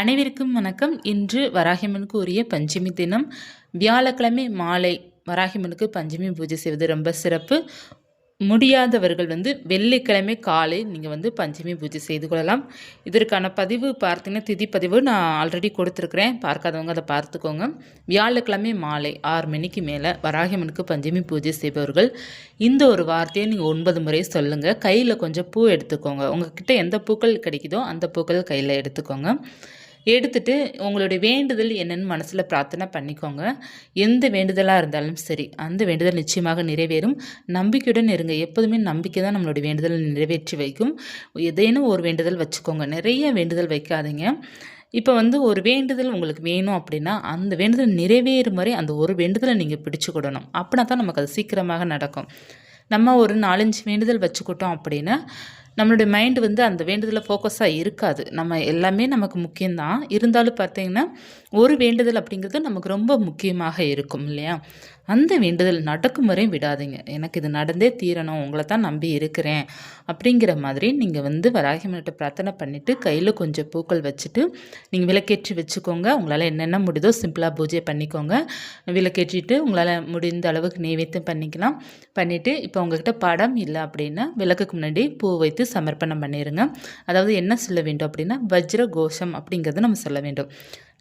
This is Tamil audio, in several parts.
அனைவருக்கும் வணக்கம். இன்று வராகிமனுக்கு உரிய பஞ்சமி தினம் வியாழக்கிழமை மாலை வராகிமனுக்கு பஞ்சமி பூஜை செய்வது ரொம்ப சிறப்பு. முடியாதவர்கள் வந்து வெள்ளிக்கிழமை காலை நீங்கள் வந்து பஞ்சமி பூஜை செய்து கொள்ளலாம். இதற்கான பதிவு பார்த்தீங்கன்னா திதி பதிவு நான் ஆல்ரெடி கொடுத்துருக்குறேன். பார்க்காதவங்க அதை பார்த்துக்கோங்க. வியாழக்கிழமை மாலை ஆறு மணிக்கு மேலே வராகியம்மனுக்கு பஞ்சமி பூஜை செய்பவர்கள் இந்த ஒரு வார்த்தையை நீங்கள் ஒன்பது முறை சொல்லுங்கள் கையில் கொஞ்சம் பூ எடுத்துக்கோங்க. உங்ககிட்ட எந்த பூக்கள் கிடைக்குதோ அந்த பூக்கள் கையில் எடுத்துக்கோங்க. எடுத்துட்டு உங்களுடைய வேண்டுதல் என்னென்னு மனசில் பிரார்த்தனை பண்ணிக்கோங்க. எந்த வேண்டுதலாக இருந்தாலும் சரி அந்த வேண்டுதல் நிச்சயமாக நிறைவேறும். நம்பிக்கையுடன் இருங்க. எப்போதுமே நம்பிக்கை தான் நம்மளுடைய வேண்டுதலை நிறைவேற்றி வைக்கும். ஏதேனும் ஒரு வேண்டுதல் வச்சுக்கோங்க. நிறைய வேண்டுதல் வைக்காதீங்க. இப்போ வந்து ஒரு வேண்டுதல் உங்களுக்கு வேணும் அப்படின்னா அந்த வேண்டுதல் நிறைவேறும் வரை அந்த ஒரு வேண்டுதலை நீங்கள் பிடிச்சுக்கிடணும். அப்படின்னா தான் நமக்கு அது சீக்கிரமாக நடக்கும். நம்ம ஒரு நாலஞ்சு வேண்டுதல் வச்சுக்கிட்டோம் அப்படின்னா நம்மளுடைய மைண்டு வந்து அந்த வேண்டுதலில் ஃபோக்கஸாக இருக்காது. நம்ம எல்லாமே நமக்கு முக்கியம்தான். இருந்தாலும் பார்த்தீங்கன்னா ஒரு வேண்டுதல் அப்படிங்கிறது நமக்கு ரொம்ப முக்கியமாக இருக்கும் இல்லையா? அந்த வேண்டுதல் நடக்கும் வரையும் விடாதீங்க. எனக்கு இது நடந்தே தீரணும். உங்களை தான் நம்பி இருக்கிறேன். அப்படிங்கிற மாதிரி நீங்கள் வந்து வராகிமன்கிட்ட பிரார்த்தனை பண்ணிவிட்டு கையில் கொஞ்சம் பூக்கள் வச்சுட்டு நீங்கள் விளக்கேற்றி வச்சுக்கோங்க. உங்களால் என்னென்ன முடியுதோ சிம்பிளாக பூஜை பண்ணிக்கோங்க. விளக்கேற்றிட்டு உங்களால் முடிந்த அளவுக்கு நெய்வேத்தியம் பண்ணிக்கலாம். பண்ணிவிட்டு இப்போ உங்ககிட்ட படம் இல்லை அப்படின்னா விளக்குக்கு முன்னாடி பூ வைத்து சமர்ப்பணம் பண்ணிடுங்க அதாவது என்ன சொல்ல வேண்டும் அப்படின்னா வஜ்ர கோஷம் அப்படிங்கிறத நம்ம சொல்ல வேண்டும்.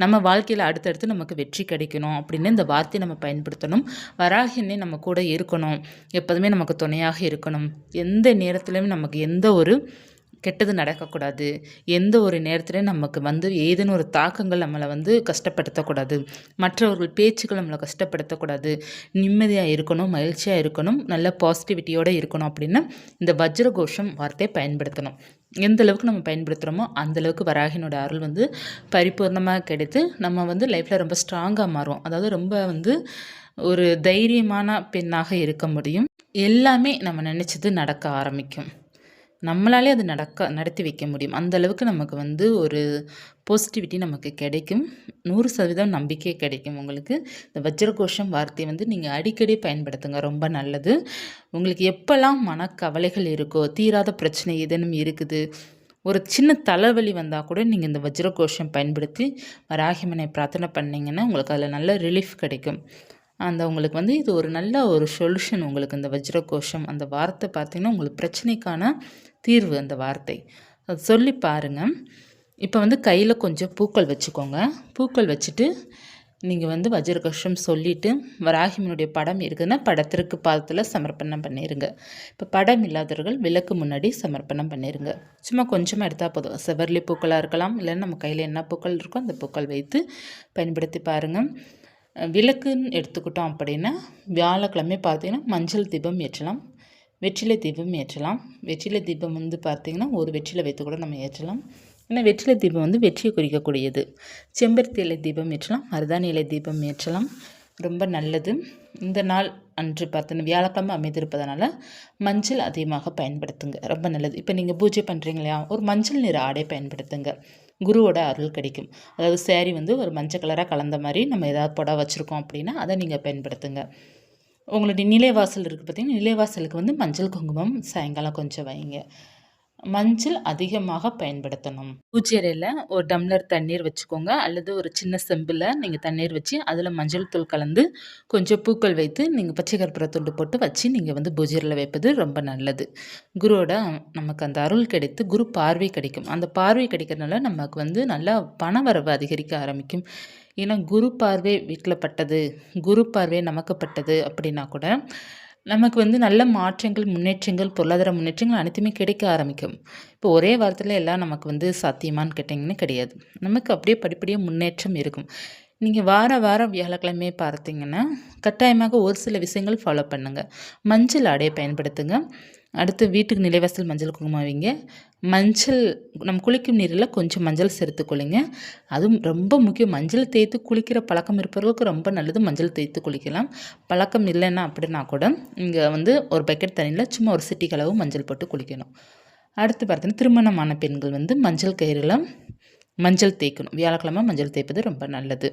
நம்ம வாழ்க்கையில் அடுத்தடுத்து நமக்கு வெற்றி கிடைக்கணும் அப்படின்னு இந்த வார்த்தையை நம்ம பயன்படுத்தணும். வராகினே நம்ம கூட இருக்கணும். எப்போதுமே நமக்கு துணையாக இருக்கணும். எந்த நேரத்துலையும் நமக்கு எந்த ஒரு கெட்டது நடக்கக்கூடாது. எந்த ஒரு நேரத்துலையும் நமக்கு வந்து ஏதேனும் ஒரு தாக்கங்கள் நம்மளை வந்து கஷ்டப்படுத்தக்கூடாது. மற்றவர்கள் பேச்சுக்கள் நம்மளை கஷ்டப்படுத்தக்கூடாது. நிம்மதியாக இருக்கணும் மகிழ்ச்சியாக இருக்கணும் நல்ல பாசிட்டிவிட்டியோடு இருக்கணும் அப்படின்னு இந்த வஜ்ரகோஷம் வார்த்தையை பயன்படுத்தணும். எந்த அளவுக்கு நம்ம பயன்படுத்துகிறோமோ அந்தளவுக்கு வராகினோட அருள் வந்து பரிபூர்ணமாக கிடைத்து நம்ம வந்து லைஃப்பில் ரொம்ப ஸ்ட்ராங்காக மாறும். அதாவது ரொம்ப வந்து ஒரு தைரியமான பெண்ணாக இருக்க முடியும். எல்லாமே நம்ம நினச்சது நடக்க ஆரம்பிக்கும். நம்மளாலே அது நடக்க நடத்தி வைக்க முடியும். அந்த அளவுக்கு நமக்கு வந்து ஒரு பாசிட்டிவிட்டி நமக்கு கிடைக்கும். நூறு சதவீதம் நம்பிக்கை கிடைக்கும் உங்களுக்கு. இந்த வஜ்ரகோஷம் வார்த்தையை வந்து நீங்கள் அடிக்கடி பயன்படுத்துங்க. ரொம்ப நல்லது. உங்களுக்கு எப்போல்லாம் மனக்கவலைகள் இருக்கோ தீராத பிரச்சனை ஏதேனும் இருக்குது ஒரு சின்ன தலைவலி வந்தால் கூட நீங்கள் இந்த வஜ்ரகோஷம் பயன்படுத்தி வராகிமனை பிரார்த்தனை பண்ணிங்கன்னா உங்களுக்கு அதில் நல்ல ரிலீஃப் கிடைக்கும். அந்த உங்களுக்கு வந்து இது ஒரு நல்ல ஒரு சொல்யூஷன் உங்களுக்கு இந்த வஜ்ரகோஷம் அந்த வார்த்தை பார்த்தீங்கன்னா உங்களுக்கு பிரச்சனைக்கான தீர்வு அந்த வார்த்தை. அது சொல்லி பாருங்கள் இப்போ வந்து கையில் கொஞ்சம் பூக்கள் வச்சுக்கோங்க. பூக்கள் வச்சுட்டு நீங்கள் வந்து வஜ்ரகோஷம் சொல்லிவிட்டு வராகிமனுடைய படம் இருக்குதுன்னா படத்திற்கு பாதத்தில் சமர்ப்பணம் பண்ணிடுங்க இப்போ படம் இல்லாதவர்கள் விளக்கு முன்னாடி சமர்ப்பணம் பண்ணிடுங்க சும்மா கொஞ்சமாக எடுத்தால் போதும். செவர்லி பூக்களாக இருக்கலாம். இல்லைன்னா நம்ம கையில் என்ன பூக்கள் இருக்கோ அந்த பூக்கள் வைத்து பயன்படுத்தி பாருங்கள் விளக்குன்னு எடுத்துக்கிட்டோம் அப்படின்னா வியாழக்கிழமை பார்த்தீங்கன்னா மஞ்சள் தீபம் ஏற்றலாம். வெற்றிலை தீபம் ஏற்றலாம். வெற்றிலை தீபம் வந்து பார்த்திங்கன்னா ஒரு வெற்றிலை வைத்து கூட நம்ம ஏற்றலாம். ஏன்னா வெற்றிலை தீபம் வந்து வெற்றியை குறிக்கக்கூடியது. செம்பருத்தி இலை தீபம் ஏற்றலாம். மருதாணி இலை தீபம் ஏற்றலாம். ரொம்ப நல்லது. இந்த நாள் அன்று பார்த்தன வியாழக்கிழமை அமைந்திருப்பதனால மஞ்சள் அதிகமாக பயன்படுத்துங்க. ரொம்ப நல்லது. இப்போ நீங்கள் பூஜை பண்ணுறீங்க இல்லையா? ஒரு மஞ்சள் நிற ஆடை பயன்படுத்துங்க. குருவோட அருள் கிடைக்கும். அதாவது சேரீ வந்து ஒரு மஞ்சள் கலராக கலந்த மாதிரி நம்ம ஏதாவது புடவை வச்சுருக்கோம் அப்படின்னா அதை நீங்கள் பயன்படுத்துங்க. உங்களுடைய நிலைவாசல் இருக்குது பார்த்திங்கன்னா நிலைவாசலுக்கு வந்து மஞ்சள் குங்குமம் சாயங்காலம் கொஞ்சம் வைங்க. மஞ்சள் அதிகமாக பயன்படுத்தணும். பூஜை ஒரு டம்ளர் தண்ணீர் வச்சுக்கோங்க. அல்லது ஒரு சின்ன செம்பில் நீங்கள் தண்ணீர் வச்சு அதில் மஞ்சள் தூள் கலந்து கொஞ்சம் பூக்கள் வைத்து நீங்கள் பச்சை கற்பூர துண்டு போட்டு வச்சு நீங்கள் வந்து பூஜை வைப்பது ரொம்ப நல்லது. குருவோட நமக்கு அந்த அருள் கிடைத்து குரு பார்வை கிடைக்கும். அந்த பார்வை கிடைக்கிறதுனால நமக்கு வந்து நல்லா பணவரவு அதிகரிக்க ஆரம்பிக்கும். ஏன்னா குரு பார்வை வீட்டில் பட்டது குரு பார்வை நமக்கு பட்டது அப்படின்னா கூட நமக்கு வந்து நல்ல மாற்றங்கள் முன்னேற்றங்கள் பொருளாதார முன்னேற்றங்கள் அனைத்துமே கிடைக்க ஆரம்பிக்கும். இப்போ ஒரே வாரத்தில் எல்லாம் நமக்கு வந்து சாத்தியமானு கேட்டிங்கன்னு கிடையாது. நமக்கு அப்படியே படிப்படியாக முன்னேற்றம் இருக்கும். நீங்கள் வார வாரம் வியாழக்கிழமையே பார்த்தீங்கன்னா கட்டாயமாக ஒரு சில விஷயங்கள் ஃபாலோ பண்ணுங்கள் மஞ்சள் ஆடையை பயன்படுத்துங்க. அடுத்து வீட்டுக்கு நிலைவாசல் மஞ்சள் குங்குமம் வைங்க. மஞ்சள் நம்ம குளிக்கும் நீரில் கொஞ்சம் மஞ்சள் சேர்த்து குளிங்க அதுவும் ரொம்ப முக்கியம். மஞ்சள் தேய்த்து குளிக்கிற பழக்கம் இருப்பவர்களுக்கு ரொம்ப நல்லது. மஞ்சள் தேய்த்து குளிக்கலாம். பழக்கம் இல்லைன்னா அப்படின்னா கூட இங்கே வந்து ஒரு பக்கெட் தண்ணியில் சும்மா ஒரு சிட்டி மஞ்சள் போட்டு குளிக்கணும். அடுத்து பார்த்தீங்கன்னா திருமணமான பெண்கள் வந்து மஞ்சள் கயிறில் மஞ்சள் தேய்க்கணும். வியாழக்கிழமை மஞ்சள் தேய்ப்பது ரொம்ப நல்லது.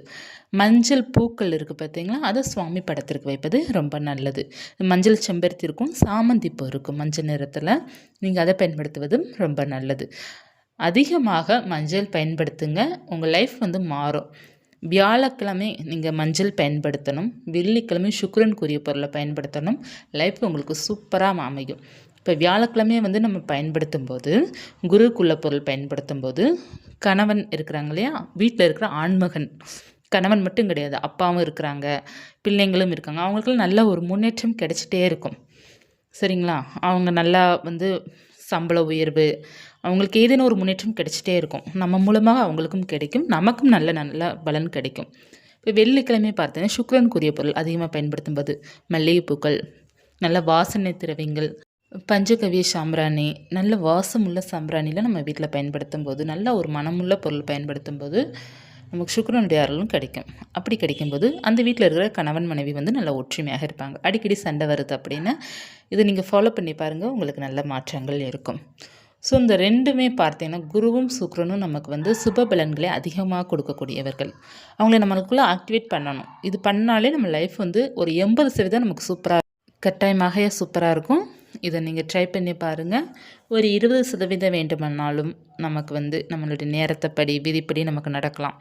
மஞ்சள் பூக்கள் இருக்குது பார்த்தீங்களா அதை சுவாமி படத்திற்கு வைப்பது ரொம்ப நல்லது. மஞ்சள் செம்பருத்தி இருக்கும் சாமந்தி பூ இருக்கும் மஞ்சள் நிறத்தில். நீங்கள் அதை பயன்படுத்துவதும் ரொம்ப நல்லது. அதிகமாக மஞ்சள் பயன்படுத்துங்க. உங்கள் லைஃப் வந்து மாறும். வியாழக்கிழமை நீங்கள் மஞ்சள் பயன்படுத்தணும். வெள்ளிக்கிழமை சுக்கிரனுக்குரிய பொருளை பயன்படுத்தணும். லைஃப் உங்களுக்கு சூப்பராக அமையும். இப்போ வியாழக்கிழமையை வந்து நம்ம பயன்படுத்தும் போது குருக்குள்ள பொருள் பயன்படுத்தும் போது கணவன் இருக்கிறாங்க இல்லையா? வீட்டில் இருக்கிற ஆண்மகன். கணவன் மட்டும் கிடையாது அப்பாவும் இருக்கிறாங்க பிள்ளைங்களும் இருக்காங்க. அவங்களுக்குலாம் நல்ல ஒரு முன்னேற்றம் கிடைச்சிட்டே இருக்கும். சரிங்களா? அவங்க நல்லா வந்து சம்பள உயர்வு அவங்களுக்கு ஏதேனும் ஒரு முன்னேற்றம் கிடைச்சிட்டே இருக்கும். நம்ம மூலமாக அவங்களுக்கும் கிடைக்கும் நமக்கும் நல்ல நல்ல பலன் கிடைக்கும். இப்போ வெள்ளிக்கிழமை பார்த்தீங்கன்னா சுக்ரனுக்குரிய பொருள் அதிகமாக பயன்படுத்தும் போது மல்லிகைப்பூக்கள் நல்ல வாசனை திரவியங்கள் பஞ்சகவிய சாம்பிராணி நல்ல வாசமுள்ள சாம்பிராணியில் நம்ம வீட்டில் பயன்படுத்தும் போது நல்ல ஒரு மனமுள்ள பொருள் பயன்படுத்தும் போது நமக்கு சுக்கரனுடைய அருளும் கிடைக்கும். அப்படி கிடைக்கும்போது அந்த வீட்டில் இருக்கிற கணவன் மனைவி வந்து நல்ல ஒற்றுமையாக இருப்பாங்க. அடிக்கடி சண்டை வருது அப்படின்னா இதை நீங்கள் ஃபாலோ பண்ணி பாருங்கள் உங்களுக்கு நல்ல மாற்றங்கள் இருக்கும். ஸோ இந்த ரெண்டுமே பார்த்தீங்கன்னா குருவும் சுக்ரனும் நமக்கு வந்து சுப பலன்களை அதிகமாக கொடுக்கக்கூடியவர்கள். அவங்கள நம்மளுக்குள்ளே ஆக்டிவேட் பண்ணணும். இது பண்ணாலே நம்ம லைஃப் வந்து ஒரு எண்பது சதவீதம் நமக்கு சூப்பராக கட்டாயமாக சூப்பராக இருக்கும். இதை நீங்கள் ட்ரை பண்ணி பாருங்கள் ஒரு இருபது சதவீதம் வேண்டுமானாலும் நமக்கு வந்து நம்மளுடைய நேரத்தைப்படி விதிப்படி நமக்கு நடக்கலாம்.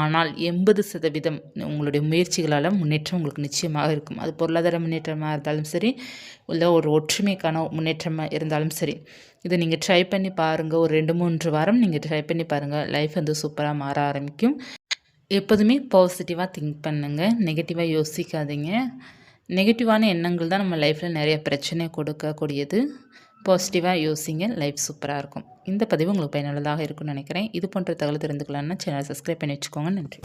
ஆனால் எண்பது சதவீதம் உங்களுடைய முயற்சிகளால் முன்னேற்றம் உங்களுக்கு நிச்சயமாக இருக்கும். அது பொருளாதார முன்னேற்றமாக இருந்தாலும் சரி இல்லை ஒரு ஒற்றுமைக்கான முன்னேற்றமாக இருந்தாலும் சரி. இதை நீங்கள் ட்ரை பண்ணி பாருங்கள் ஒரு ரெண்டு மூன்று வாரம் நீங்கள் ட்ரை பண்ணி பாருங்கள் லைஃப் வந்து சூப்பராக மாற ஆரம்பிக்கும். எப்போதுமே பாசிட்டிவாக திங்க் பண்ணுங்கள் நெகட்டிவாக யோசிக்காதீங்க. நெகட்டிவான எண்ணங்கள் தான் நம்ம லைஃப்பில் நிறைய பிரச்சனை கொடுக்கக்கூடியது. பாசிட்டிவாக யோசிங்க லைஃப் சூப்பராக இருக்கும். இந்த பதிவு உங்களுக்கு பயனுள்ளதாக இருக்கும்னு நினைக்கிறேன். இது போன்ற தகவல் தெரிந்துக்கலாம்னா சேனல் சப்ஸ்கிரைப் பண்ணி வச்சுக்கோங்க. நன்றி.